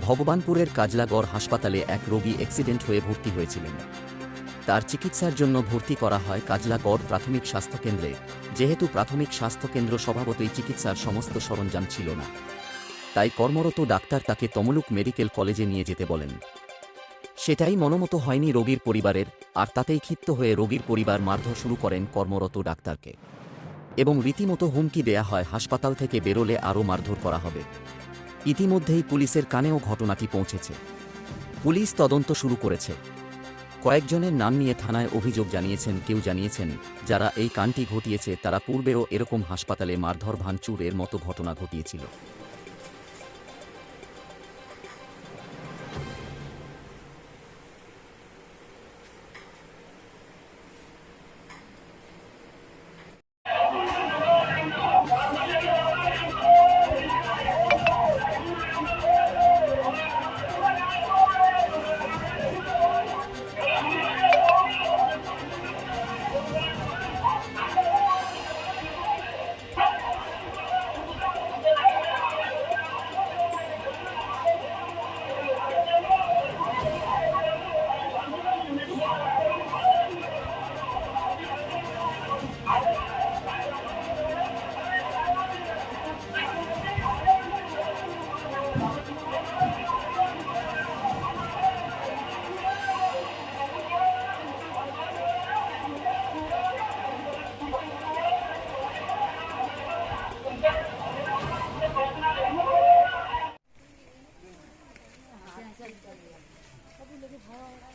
ভগবানপুরের কাজলাগড় হাসপাতালে এক রোগী অ্যাক্সিডেন্ট হয়ে ভর্তি হয়েছিলেন। তার চিকিৎসার জন্য ভর্তি করা হয় কাজলাগড় প্রাথমিক স্বাস্থ্যকেন্দ্রে যেহেতু প্রাথমিক স্বাস্থ্যকেন্দ্র স্বভাবতই চিকিৎসার সমস্ত সরঞ্জাম ছিল না। তাই কর্মরত ডাক্তার তাকে তমলুক মেডিকেল কলেজে নিয়ে যেতে বলেন। সেটাই মনোমতো হয়নি রোগীর পরিবারের, আর তাতেই ক্ষিপ্ত হয়ে রোগীর পরিবার মারধর শুরু করেন কর্মরত ডাক্তারকে। এবং রীতিমতো হুমকি দেয়া হয় হাসপাতাল থেকে বেরোলে আরও মারধর করা হবে। ইতিমধ্যেই পুলিশের কানেও ঘটনাটি পৌঁছেছে। পুলিশ তদন্ত শুরু করেছে। কয়েকজনের নাম নিয়ে থানায় অভিযোগ জানিয়েছেন, কেউ জানিয়েছেন, যারা এই কানটি ঘটিয়েছে তারা পূর্বেও এরকম হাসপাতালে মারধর, ভাঙচুর এর মতো ঘটনা ঘটিয়েছিল। সবই লোকে ভাড়া